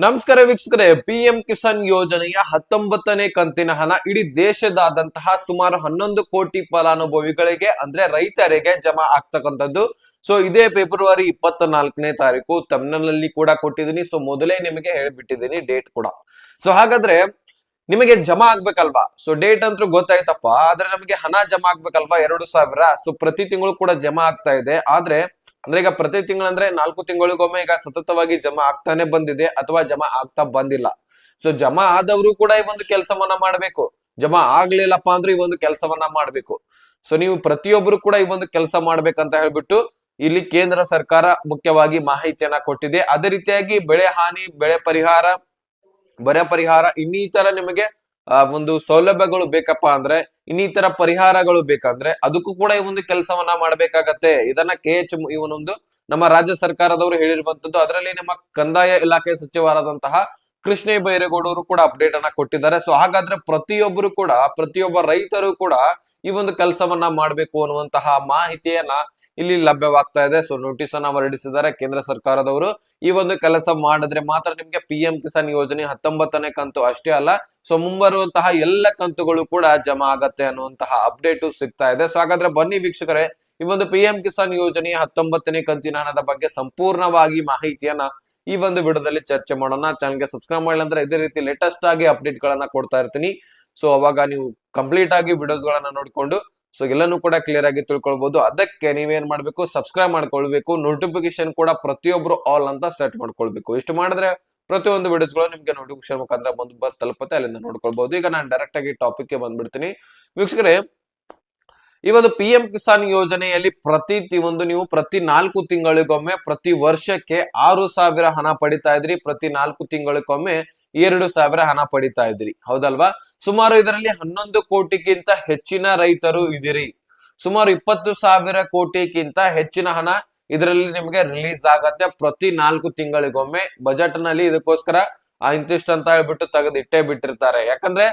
ನಮಸ್ಕಾರ ವೀಕ್ಷಕರೇ P M Kisan ಯೋಜನೆಯ ಹತ್ತೊಂಬತ್ತನೇ ಕಂತಿನ ಹಣ ಇಡೀ ದೇಶದಾದಂತಹ ಸುಮಾರು ಹನ್ನೊಂದು ಕೋಟಿ ಫಲಾನುಭವಿಗಳಿಗೆ, ಅಂದ್ರೆ ರೈತರಿಗೆ ಜಮಾ ಆಗ್ತಕ್ಕಂಥದ್ದು. ಸೊ ಇದೇ ಫೆಬ್ರವರಿ ಇಪ್ಪತ್ತ ನಾಲ್ಕನೇ ತಾರೀಕು ತಮಿಳ್ನಲ್ಲಿ ಕೂಡ ಕೊಟ್ಟಿದ್ದೀನಿ. ಸೊ ಮೊದಲೇ ನಿಮಗೆ ಹೇಳ್ಬಿಟ್ಟಿದ್ದೀನಿ ಡೇಟ್ ಕೂಡ. ಸೊ ಹಾಗಾದ್ರೆ ನಿಮಗೆ ಜಮಾ ಆಗ್ಬೇಕಲ್ವಾ? ಸೊ ಡೇಟ್ ಅಂತೂ ಗೊತ್ತಾಯ್ತಪ್ಪ, ಆದ್ರೆ ನಮಗೆ ಹಣ ಜಮಾ ಆಗ್ಬೇಕಲ್ವಾ? ಎರಡು ಸಾವಿರ. ಸೊ ಪ್ರತಿ ತಿಂಗಳು ಕೂಡ ಜಮಾ ಆಗ್ತಾ ಇದೆ. ಆದ್ರೆ, ಅಂದ್ರೆ ಈಗ ಪ್ರತಿ ತಿಂಗಳಂದ್ರೆ ನಾಲ್ಕು ತಿಂಗಳಿಗೊಮ್ಮೆ ಈಗ ಸತತವಾಗಿ ಜಮಾ ಆಗ್ತಾನೆ ಬಂದಿದೆ ಅಥವಾ ಜಮಾ ಆಗ್ತಾ ಬಂದಿಲ್ಲ. ಸೊ ಜಮಾ ಆದವರು ಕೂಡ ಈ ಒಂದು ಕೆಲಸವನ್ನ ಮಾಡ್ಬೇಕು. ಜಮಾ ಆಗ್ಲಿಲ್ಲಪ್ಪ ಅಂದ್ರೆ ಈ ಒಂದು ಕೆಲಸವನ್ನ ಮಾಡ್ಬೇಕು. ಸೊ ನೀವು ಪ್ರತಿಯೊಬ್ಬರು ಕೂಡ ಈ ಒಂದು ಕೆಲಸ ಮಾಡ್ಬೇಕಂತ ಹೇಳ್ಬಿಟ್ಟು ಇಲ್ಲಿ ಕೇಂದ್ರ ಸರ್ಕಾರ ಮುಖ್ಯವಾಗಿ ಮಾಹಿತಿಯನ್ನ ಕೊಟ್ಟಿದೆ. ಅದೇ ರೀತಿಯಾಗಿ ಬೆಳೆ ಹಾನಿ, ಬೆಳೆ ಪರಿಹಾರ ಬರ ಪರಿಹಾರ, ಇನ್ನಿತರ ನಿಮಗೆ ಒಂದು ಸೌಲಭ್ಯಗಳು ಬೇಕಪ್ಪ ಅಂದ್ರೆ, ಇನ್ನಿತರ ಪರಿಹಾರಗಳು ಬೇಕಂದ್ರೆ, ಅದಕ್ಕೂ ಕೂಡ ಈ ಒಂದು ಕೆಲಸವನ್ನ ಮಾಡ್ಬೇಕಾಗತ್ತೆ. ಇದನ್ನ ಕೆ ಎಚ್ ಇವನೊಂದು ನಮ್ಮ ರಾಜ್ಯ ಸರ್ಕಾರದವರು ಹೇಳಿರುವಂತದ್ದು, ಅದರಲ್ಲಿ ನಮ್ಮ ಕಂದಾಯ ಇಲಾಖೆ ಸಚಿವರಾದಂತಹ ಕೃಷ್ಣ ಬೈರೇಗೌಡರು ಕೂಡ ಅಪ್ಡೇಟ್ ಅನ್ನ ಕೊಟ್ಟಿದ್ದಾರೆ. ಸೊ ಹಾಗಾದ್ರೆ ಪ್ರತಿಯೊಬ್ಬರು ಕೂಡ, ಪ್ರತಿಯೊಬ್ಬ ರೈತರು ಕೂಡ ಈ ಒಂದು ಕೆಲಸವನ್ನ ಮಾಡ್ಬೇಕು ಅನ್ನುವಂತಹ ಮಾಹಿತಿಯನ್ನ ಇಲ್ಲಿ ಲಭ್ಯವಾಗ್ತಾ ಇದೆ. ಸೊ ನೋಟಿಸ್ ಅನ್ನ ಹೊರಡಿಸಿದ್ದಾರೆ ಕೇಂದ್ರ ಸರ್ಕಾರದವರು ಈ ಒಂದು ಕೆಲಸ ಮಾಡಿದ್ರೆ ಮಾತ್ರ ನಿಮ್ಗೆ ಪಿ ಎಂ ಕಿಸಾನ್ ಯೋಜನೆ ಹತ್ತೊಂಬತ್ತನೇ ಕಂತು ಅಷ್ಟೇ ಅಲ್ಲ ಸೊ ಮುಂಬರುವಂತಹ ಎಲ್ಲ ಕಂತುಗಳು ಕೂಡ ಜಮಾ ಆಗತ್ತೆ ಅನ್ನುವಂತಹ ಅಪ್ಡೇಟ್ ಸಿಗ್ತಾ ಇದೆ. ಸೊ ಹಾಗಾದ್ರೆ ಬನ್ನಿ ವೀಕ್ಷಕರೇ, ಈ ಒಂದು ಪಿ ಕಿಸಾನ್ ಯೋಜನೆ ಹತ್ತೊಂಬತ್ತನೇ ಕಂತಿನ ಹಣದ ಬಗ್ಗೆ ಸಂಪೂರ್ಣವಾಗಿ ಮಾಹಿತಿಯನ್ನ ಈ ಒಂದು ವಿಡಿಯೋದಲ್ಲಿ ಚರ್ಚೆ ಮಾಡೋಣ. ಚಾನಲ್ಗೆ ಸಬ್ಸ್ಕ್ರೈಬ್ ಮಾಡಿಲ್ಲ ಅಂದ್ರೆ ಇದೇ ರೀತಿ ಲೇಟೆಸ್ಟ್ ಆಗಿ ಅಪ್ಡೇಟ್ ಗಳನ್ನ ಕೊಡ್ತಾ ಇರ್ತೀನಿ. ಸೊ ಅವಾಗ ನೀವು ಕಂಪ್ಲೀಟ್ ಆಗಿ ವಿಡಿಯೋಸ್ ಗಳನ್ನ ನೋಡ್ಕೊಂಡು ಸೊ ಎಲ್ಲನೂ ಕೂಡ ಕ್ಲಿಯರ್ ಆಗಿ ತಿಳ್ಕೊಳ್ಬಹುದು ಅದಕ್ಕೆ ನೀವೇನ್ ಮಾಡ್ಬೇಕು? ಸಬ್ಸ್ಕ್ರೈಬ್ ಮಾಡ್ಕೊಳ್ಬೇಕು. ನೋಟಿಫಿಕೇಶನ್ ಕೂಡ ಪ್ರತಿಯೊಬ್ರು ಆಲ್ ಅಂತ ಸೆಟ್ ಮಾಡ್ಕೊಳ್ಬೇಕು. ಇಷ್ಟು ಮಾಡಿದ್ರೆ ಪ್ರತಿಯೊಂದು ವಿಡಿಯೋಸ್ಗಳು ನಿಮ್ಗೆ ನೋಟಿಫಿಕೇಶನ್ ಮುಖಾಂತರ ಬಂದು ಬರ್ ತಲುಪುತ್ತೆ. ಅಲ್ಲಿಂದ ನೋಡ್ಕೊಳ್ಬಹುದು ಈಗ ನಾನು ಡೈರೆಕ್ಟ್ ಆಗಿ ಟಾಪಿಕ್ಗೆ ಬಂದ್ಬಿಡ್ತೀನಿ. ವೀಕ್ಷಕರೇ ಈ ಒಂದು ಪಿ ಎಂ ಕಿಸಾನ್ ಯೋಜನೆಯಲ್ಲಿ ಪ್ರತಿ ಒಂದು ನೀವು ಪ್ರತಿ ನಾಲ್ಕು ತಿಂಗಳಿಗೊಮ್ಮೆ, ಪ್ರತಿ ವರ್ಷಕ್ಕೆ ಆರು ಸಾವಿರ ಹಣ ಪಡಿತಾ ಇದ್ರಿ. ಪ್ರತಿ ನಾಲ್ಕು ತಿಂಗಳಿಗೊಮ್ಮೆ ಎರಡು ಸಾವಿರ ಹಣ ಪಡಿತಾ ಇದ್ರಿ. ಹೌದಲ್ವಾ? ಸುಮಾರು ಇದರಲ್ಲಿ ಹನ್ನೊಂದು ಕೋಟಿಗಿಂತ ಹೆಚ್ಚಿನ ರೈತರು ಇದಿರಿ ಸುಮಾರು ಇಪ್ಪತ್ತು ಸಾವಿರ ಕೋಟಿಗಿಂತ ಹೆಚ್ಚಿನ ಹಣ ಇದರಲ್ಲಿ ನಿಮಗೆ ರಿಲೀಸ್ ಆಗತ್ತೆ. ಪ್ರತಿ ನಾಲ್ಕು ತಿಂಗಳಿಗೊಮ್ಮೆ ಬಜೆಟ್ನಲ್ಲಿ ಇದಕ್ಕೋಸ್ಕರ ಇಂತಿಷ್ಟು ಅಂತ ಹೇಳ್ಬಿಟ್ಟು ತೆಗೆದಿಟ್ಟೇ ಬಿಟ್ಟಿರ್ತಾರೆ. ಯಾಕಂದ್ರೆ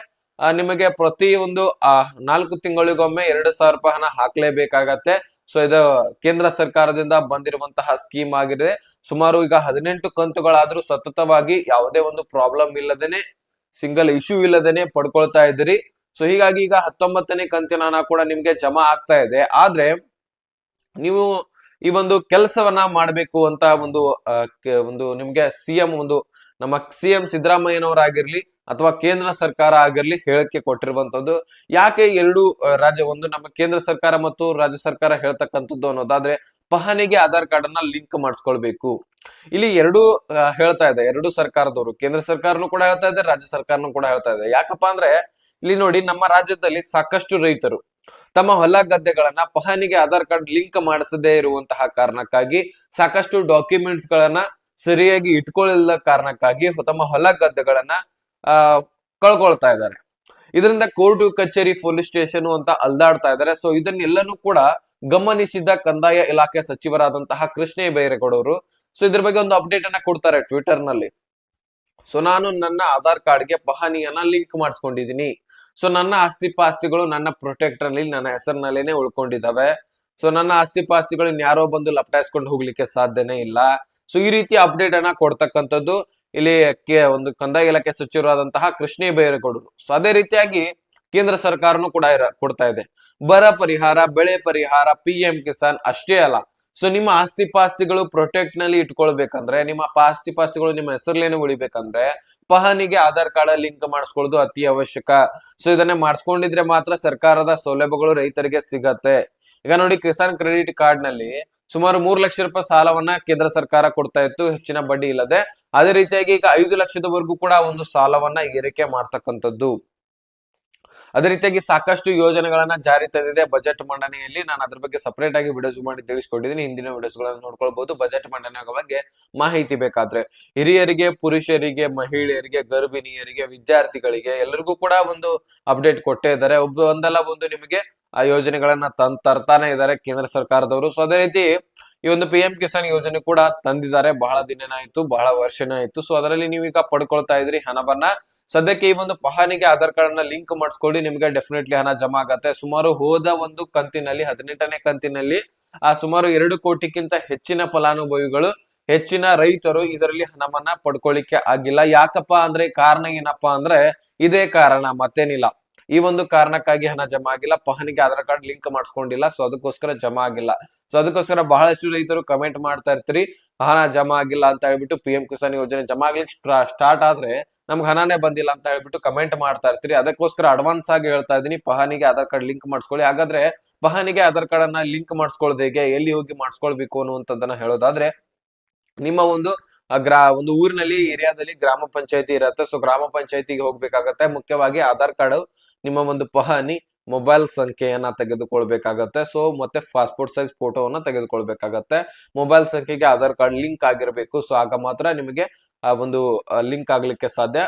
ನಿಮಗೆ ಪ್ರತಿ ಒಂದು ಆ, ನಾಲ್ಕು ತಿಂಗಳಿಗೊಮ್ಮೆ ಎರಡು ಸಾವಿರ ರೂಪಾಯಿ ಹಣ ಹಾಕ್ಲೇಬೇಕಾಗತ್ತೆ. ಸೊ, ಇದು ಕೇಂದ್ರ ಸರ್ಕಾರದಿಂದ ಬಂದಿರುವಂತಹ ಸ್ಕೀಮ್ ಆಗಿದೆ. ಸುಮಾರು ಈಗ ಹದಿನೆಂಟು ಕಂತುಗಳಾದ್ರೂ ಸತತವಾಗಿ ಯಾವುದೇ ಒಂದು ಪ್ರಾಬ್ಲಮ್ ಇಲ್ಲದೇನೆ, ಸಿಂಗಲ್ ಇಶ್ಯೂ ಇಲ್ಲದೇನೆ ಪಡ್ಕೊಳ್ತಾ ಇದ್ದೀರಿ. ಸೊ, ಹೀಗಾಗಿ ಈಗ ಹತ್ತೊಂಬತ್ತನೇ ಕಂತಿನ ಹಣ ಕೂಡ ನಿಮ್ಗೆ ಜಮಾ ಆಗ್ತಾ ಇದೆ. ಆದ್ರೆ, ನೀವು ಈ ಒಂದು ಕೆಲಸವನ್ನ ಮಾಡಬೇಕು ಅಂತ ಒಂದು ಒಂದು ನಿಮ್ಗೆ ಸಿಎಂ ಒಂದು, ನಮ್ಮ ಸಿಎಂ ಸಿದ್ದರಾಮಯ್ಯನವರಾಗಿರ್ಲಿ ಅಥವಾ ಕೇಂದ್ರ ಸರ್ಕಾರ ಆಗಿರ್ಲಿ ಹೇಳಕ್ಕೆ ಕೊಟ್ಟಿರುವಂತದ್ದು ಯಾಕೆ ಎರಡು ರಾಜ್ಯ ಒಂದು? ನಮ್ಮ ಕೇಂದ್ರ ಸರ್ಕಾರ ಮತ್ತು ರಾಜ್ಯ ಸರ್ಕಾರ ಹೇಳ್ತಕ್ಕಂಥದ್ದು ಅನ್ನೋದಾದ್ರೆ ಪಹಣಿಗೆ ಆಧಾರ್ ಕಾರ್ಡ್ ಅನ್ನ ಲಿಂಕ್ ಮಾಡಿಸ್ಕೊಳ್ಬೇಕು. ಇಲ್ಲಿ ಎರಡು ಹೇಳ್ತಾ ಇದೆ. ಎರಡು ಸರ್ಕಾರದವರು. ಕೇಂದ್ರ ಸರ್ಕಾರನು ಕೂಡ ಹೇಳ್ತಾ ಇದೆ, ರಾಜ್ಯ ಸರ್ಕಾರನು ಕೂಡ ಹೇಳ್ತಾ ಇದೆ. ಯಾಕಪ್ಪ ಅಂದ್ರೆ ಇಲ್ಲಿ ನೋಡಿ ನಮ್ಮ ರಾಜ್ಯದಲ್ಲಿ ಸಾಕಷ್ಟು ರೈತರು ತಮ್ಮ ಹೊಲ ಗದ್ದೆಗಳನ್ನ ಪಹಣಿಗೆ ಆಧಾರ್ ಕಾರ್ಡ್ ಲಿಂಕ್ ಮಾಡಿಸದೇ ಇರುವಂತಹ ಕಾರಣಕ್ಕಾಗಿ, ಸಾಕಷ್ಟು ಡಾಕ್ಯುಮೆಂಟ್ಸ್ ಗಳನ್ನ ಸರಿಯಾಗಿ ಇಟ್ಕೊಳ್ಳಿಲ್ಲದ ಕಾರಣಕ್ಕಾಗಿ ತಮ್ಮ ಹೊಲ ಗದ್ದೆಗಳನ್ನ ಕಳ್ಕೊಳ್ತಾ ಇದ್ದಾರೆ. ಇದರಿಂದ ಕೋರ್ಟ್, ಕಚೇರಿ, ಪೊಲೀಸ್ ಸ್ಟೇಷನ್ ಅಂತ ಅಲ್ದಾಡ್ತಾ ಇದ್ದಾರೆ. ಸೊ ಇದನ್ನೆಲ್ಲನೂ ಕೂಡ ಗಮನಿಸಿದ ಕಂದಾಯ ಇಲಾಖೆ ಸಚಿವರಾದಂತಹ ಕೃಷ್ಣ ಬೈರೇಗೌಡವರು. ಸೊ ಇದ್ರ ಬಗ್ಗೆ ಒಂದು ಅಪ್ಡೇಟ್ ಅನ್ನ ಕೊಡ್ತಾರೆ ಟ್ವಿಟರ್ನಲ್ಲಿ ಸೊ ನಾನು ನನ್ನ ಆಧಾರ್ ಕಾರ್ಡ್ಗೆ ಪಹಾನಿಯನ್ನ ಲಿಂಕ್ ಮಾಡಿಸ್ಕೊಂಡಿದೀನಿ ಸೊ ನನ್ನ ಆಸ್ತಿ ಪಾಸ್ತಿಗಳು ನನ್ನ ಪ್ರೊಟೆಕ್ಟರ್ ಅಲ್ಲಿ, ನನ್ನ ಹೆಸರಿನಲ್ಲೇನೆ ಉಳ್ಕೊಂಡಿದ್ದಾವೆ. ಸೊ ನನ್ನ ಆಸ್ತಿ ಪಾಸ್ತಿಗಳು ಯಾರೋ ಬಂದು ಲಪಟಾಯಿಸ್ಕೊಂಡು ಹೋಗ್ಲಿಕ್ಕೆ ಸಾಧ್ಯನೇ ಇಲ್ಲ. ಸೊ ಈ ರೀತಿ ಅಪ್ಡೇಟ್ ಅನ್ನ ಕೊಡ್ತಕ್ಕಂಥದ್ದು ಇಲ್ಲಿ ಒಂದು ಕಂದಾಯ ಇಲಾಖೆ ಸಚಿವರಾದಂತಹ ಕೃಷ್ಣ ಬೈರೇಗೌಡರು. ಸೊ ಅದೇ ರೀತಿಯಾಗಿ ಕೇಂದ್ರ ಸರ್ಕಾರನು ಕೂಡ ಇರ- ಕೊಡ್ತಾ ಇದೆ. ಬರ ಪರಿಹಾರ, ಬೆಳೆ ಪರಿಹಾರ ಪಿ ಎಂ ಕಿಸಾನ್ ಅಷ್ಟೇ ಅಲ್ಲ. ಸೊ ನಿಮ್ಮ ಆಸ್ತಿ ಪಾಸ್ತಿಗಳು ಪ್ರೊಟೆಕ್ಟ್ನಲ್ಲಿ ಇಟ್ಕೊಳ್ಬೇಕಂದ್ರೆ, ನಿಮ್ಮ ಆಸ್ತಿ ಪಾಸ್ತಿಗಳು ನಿಮ್ಮ ಹೆಸರಲ್ಲೇನೆ ಉಳಿಬೇಕಂದ್ರೆ, ಪಹನಿಗೆ ಆಧಾರ್ ಕಾರ್ಡ್ ಲಿಂಕ್ ಮಾಡಿಸ್ಕೊಳ್ಳೋದು ಅತಿ ಅವಶ್ಯಕ. ಸೊ ಇದನ್ನೇ ಮಾಡಿಸ್ಕೊಂಡಿದ್ರೆ ಮಾತ್ರ ಸರ್ಕಾರದ ಸೌಲಭ್ಯಗಳು ರೈತರಿಗೆ ಸಿಗತ್ತೆ. ಈಗ ನೋಡಿ ಕಿಸಾನ್ ಕ್ರೆಡಿಟ್ ಕಾರ್ಡ್ನಲ್ಲಿ ಸುಮಾರು ಮೂರು ಲಕ್ಷ ರೂಪಾಯಿ ಸಾಲವನ್ನ ಕೇಂದ್ರ ಸರ್ಕಾರ ಕೊಡ್ತಾ ಇತ್ತು, ಹೆಚ್ಚಿನ ಬಡ್ಡಿ ಇಲ್ಲದೆ. ಅದೇ ರೀತಿಯಾಗಿ ಈಗ ಐದು ಲಕ್ಷದವರೆಗೂ ಕೂಡ ಒಂದು ಸಾಲವನ್ನ ಏರಿಕೆ ಮಾಡ್ತಕ್ಕಂಥದ್ದು. ಅದೇ ರೀತಿಯಾಗಿ ಸಾಕಷ್ಟು ಯೋಜನೆಗಳನ್ನ ಜಾರಿ ತಂದಿದೆ ಬಜೆಟ್ ಮಂಡನೆಯಲ್ಲಿ ನಾನು ಅದ್ರ ಬಗ್ಗೆ ಸಪರೇಟ್ ಆಗಿ ವಿಡಿಯೋಸ್ ಮಾಡಿ ತಿಳಿಸ್ಕೊಂಡಿದ್ದೀನಿ. ಹಿಂದಿನ ವಿಡಿಯೋಸ್ ಗಳನ್ನ ನೋಡ್ಕೊಳ್ಬಹುದು ಬಜೆಟ್ ಮಂಡನೆ ಬಗ್ಗೆ ಮಾಹಿತಿ ಬೇಕಾದ್ರೆ. ಹಿರಿಯರಿಗೆ, ಪುರುಷರಿಗೆ, ಮಹಿಳೆಯರಿಗೆ, ಗರ್ಭಿಣಿಯರಿಗೆ, ವಿದ್ಯಾರ್ಥಿಗಳಿಗೆ ಎಲ್ಲರಿಗೂ ಕೂಡ ಒಂದು ಅಪ್ಡೇಟ್ ಕೊಟ್ಟೇ ಇದ್ದಾರೆ. ಒಬ್ಬ ಒಂದಲ್ಲ, ಒಂದು ನಿಮಗೆ ಆ ಯೋಜನೆಗಳನ್ನ ತಂದ್ ತರ್ತಾನೆ ಇದ್ದಾರೆ ಕೇಂದ್ರ ಸರ್ಕಾರದವರು. ಸೊ ಅದೇ ರೀತಿ ಈ ಒಂದು ಪಿ ಎಂ ಕಿಸಾನ್ ಯೋಜನೆ ಕೂಡ ತಂದಿದ್ದಾರೆ. ಬಹಳ ದಿನನೇ ಆಯ್ತು, ಬಹಳ ವರ್ಷನೇ ಆಯ್ತು. ಸೊ ಅದರಲ್ಲಿ ನೀವು ಈಗ ಪಡ್ಕೊಳ್ತಾ ಇದ್ರಿ ಹಣವನ್ನ. ಸದ್ಯಕ್ಕೆ ಈ ಒಂದು ಪಹಾನಿಗೆ ಆಧಾರ್ ಕಾರ್ಡ್ನ ಲಿಂಕ್ ಮಾಡಿಸ್ಕೊಳ್ಳಿ, ನಿಮ್ಗೆ ಡೆಫಿನೆಟ್ಲಿ ಹಣ ಜಮಾ ಆಗತ್ತೆ. ಸುಮಾರು ಹೋದ ಒಂದು ಕಂತಿನಲ್ಲಿ, ಹದಿನೆಂಟನೇ ಕಂತಿನಲ್ಲಿ, ಆ ಸುಮಾರು ಎರಡು ಕೋಟಿಗಿಂತ ಹೆಚ್ಚಿನ ಫಲಾನುಭವಿಗಳು, ಹೆಚ್ಚಿನ ರೈತರು ಇದರಲ್ಲಿ ಹಣವನ್ನ ಪಡ್ಕೊಳ್ಳಿಕ್ಕೆ ಆಗಿಲ್ಲ. ಯಾಕಪ್ಪ ಅಂದ್ರೆ, ಕಾರಣ ಏನಪ್ಪಾ ಅಂದ್ರೆ, ಇದೇ ಕಾರಣ, ಮತ್ತೇನಿಲ್ಲ. ಈ ಒಂದು ಕಾರಣಕ್ಕಾಗಿ ಹಣ ಜಮಾ ಆಗಿಲ್ಲ. ಪಹನಿಗೆ ಆಧಾರ್ ಕಾರ್ಡ್ ಲಿಂಕ್ ಮಾಡಿಸ್ಕೊಂಡಿಲ್ಲ. ಸೊ ಅದಕ್ಕೋಸ್ಕರ ಜಮಾ ಆಗಿಲ್ಲ. ಸೊ ಅದಕ್ಕೋಸ್ಕರ ಬಹಳಷ್ಟು ರೈತರು ಕಮೆಂಟ್ ಮಾಡ್ತಾ ಇರ್ತೀರಿ. ಹಣ ಜಮಾ ಆಗಿಲ್ಲ ಅಂತ ಹೇಳ್ಬಿಟ್ಟು ಪಿ ಎಂ ಕಿಸಾನ್ ಯೋಜನೆ ಜಮಾ ಆಗ್ಲಿಕ್ಕೆ ಸ್ಟಾರ್ಟ್ ಆದ್ರೆ ನಮ್ಗೆ ಹಣನೇ ಬಂದಿಲ್ಲ ಅಂತ ಹೇಳ್ಬಿಟ್ಟು ಕಮೆಂಟ್ ಮಾಡ್ತಾ ಇರ್ತೀರಿ. ಅದಕ್ಕೋಸ್ಕರ ಅಡ್ವಾನ್ಸ್ ಆಗಿ ಹೇಳ್ತಾ ಇದೀನಿ ಪಹನಿಗೆ ಆಧಾರ್ ಕಾರ್ಡ್ ಲಿಂಕ್ ಮಾಡಿಸ್ಕೊಳ್ಳಿ. ಹಾಗಾದ್ರೆ ಪಹನಿಗೆ ಆಧಾರ್ ಕಾರ್ಡ್ ಅನ್ನ ಲಿಂಕ್ ಮಾಡಿಸ್ಕೊಳ್ಳೋದು ಹೇಗೆ? ಎಲ್ಲಿ ಹೋಗಿ ಮಾಡಿಸ್ಕೊಳ್ಬೇಕು ಅನ್ನುವಂಥದ್ದನ್ನ ಹೇಳೋದಾದ್ರೆ, ನಿಮ್ಮ ಒಂದು ಗ್ರಾ, ಒಂದು ಊರಿನಲ್ಲಿ ಏರಿಯಾದಲ್ಲಿ ಗ್ರಾಮ ಪಂಚಾಯತಿ ಇರುತ್ತೆ. ಸೊ ಗ್ರಾಮ ಪಂಚಾಯತಿಗೆ ಹೋಗ್ಬೇಕಾಗತ್ತೆ. ಮುಖ್ಯವಾಗಿ ಆಧಾರ್ ಕಾರ್ಡ್, ನಿಮ್ಮ ಒಂದು ಪಹಣಿ, ಮೊಬೈಲ್ ಸಂಖ್ಯೆಯನ್ನ ತೆಗೆದುಕೊಳ್ಬೇಕಾಗತ್ತೆ. ಸೊ ಮತ್ತೆ ಪಾಸ್ಪೋರ್ಟ್ ಸೈಜ್ ಫೋಟೋವನ್ನ ತೆಗೆದುಕೊಳ್ಬೇಕಾಗತ್ತೆ. ಮೊಬೈಲ್ ಸಂಖ್ಯೆಗೆ ಆಧಾರ್ ಕಾರ್ಡ್ ಲಿಂಕ್ ಆಗಿರಬೇಕು. ಸೊ ಆಗ ಮಾತ್ರ ನಿಮಗೆ ಆ ಒಂದು ಲಿಂಕ್ ಆಗ್ಲಿಕ್ಕೆ ಸಾಧ್ಯ.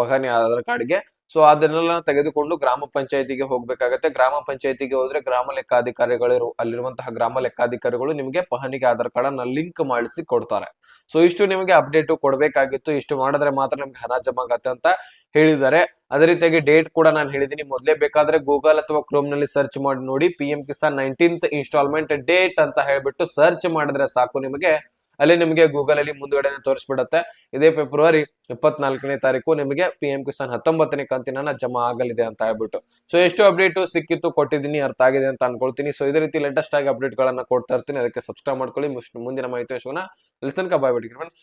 ಪಹಣಿ, ಆಧಾರ್ ಕಾರ್ಡ್ಗೆ ಸೊ ಅದನ್ನೆಲ್ಲ ತೆಗೆದುಕೊಂಡು ಗ್ರಾಮ ಪಂಚಾಯತಿಗೆ ಹೋಗ್ಬೇಕಾಗತ್ತೆ. ಗ್ರಾಮ ಪಂಚಾಯತಿಗೆ ಹೋದ್ರೆ ಗ್ರಾಮ ಲೆಕ್ಕಾಧಿಕಾರಿಗಳು ಅಲ್ಲಿರುವಂತಹ ಗ್ರಾಮ ಲೆಕ್ಕಾಧಿಕಾರಿಗಳು ನಿಮಗೆ ಪಹಣಿಗೆ ಆಧಾರ್ ಕಾರ್ಡ್ ಅನ್ನ ಲಿಂಕ್ ಮಾಡಿಸಿ ಕೊಡ್ತಾರೆ. ಸೊ ಇಷ್ಟು ನಿಮಗೆ ಅಪ್ಡೇಟ್ ಕೊಡ್ಬೇಕಾಗಿತ್ತು. ಇಷ್ಟು ಮಾಡಿದ್ರೆ ಮಾತ್ರ ನಿಮ್ಗೆ ಹಣ ಜಮಾ ಆಗತ್ತೆ ಅಂತ ಹೇಳಿದ್ದಾರೆ. ಅದೇ ರೀತಿಯಾಗಿ ಡೇಟ್ ಕೂಡ ನಾನು ಹೇಳಿದ್ದೀನಿ. ಮೊದಲೇ ಬೇಕಾದ್ರೆ ಗೂಗಲ್ ಅಥವಾ ಕ್ರೋಮ್ನಲ್ಲಿ ಸರ್ಚ್ ಮಾಡಿ ನೋಡಿ. P M Kisan nineteenth installment date ಅಂತ ಹೇಳ್ಬಿಟ್ಟು ಸರ್ಚ್ ಮಾಡಿದ್ರೆ ಸಾಕು ನಿಮಗೆ. ಅಲ್ಲಿ ನಿಮಗೆ ಗೂಗಲ್ ಅಲ್ಲಿ ಮುಂದುಗಡೆ ತೋರಿಸ್ಬಿಡತ್ತೆ. ಇದೇ ಫೆಬ್ರವರಿ ಇಪ್ಪತ್ನಾಲ್ಕನೇ ತಾರೀಕು ನಿಮಗೆ ಪಿ ಎಂ ಕಿಸಾನ್ ಹತ್ತೊಂಬತ್ತನೇ ಕಂತಿನ ಜಮಾ ಆಗಲಿದೆ ಅಂತ ಹೇಳ್ಬಿಟ್ಟು. ಸೊ ಎಷ್ಟು ಅಪ್ಡೇಟ್ ಸಿಕ್ಕಿತ್ತು, ಕೊಟ್ಟಿದ್ದೀನಿ, ಅರ್ಥ ಆಗಿದೆ ಅಂತ ಅನ್ಕೊಳ್ತೀನಿ. ಸೊ ಇದೇ ರೀತಿ ಲೇಟೆಸ್ಟ್ ಆಗಿ ಅಪ್ಡೇಟ್ ಗಳನ್ನ ಕೊಡ್ತಾ ಇರ್ತೀನಿ. ಅದಕ್ಕೆ ಸಬ್ಸ್ಕ್ರೈಬ್ ಮಾಡ್ಕೊಳ್ಳಿ. ಮುಂದಿನ ಮಾಹಿತಿ ಲಿಸನ್ ತನಕ ಬಾಯ್ ಬಿಡಿ ಫ್ರೆಂಡ್ಸ್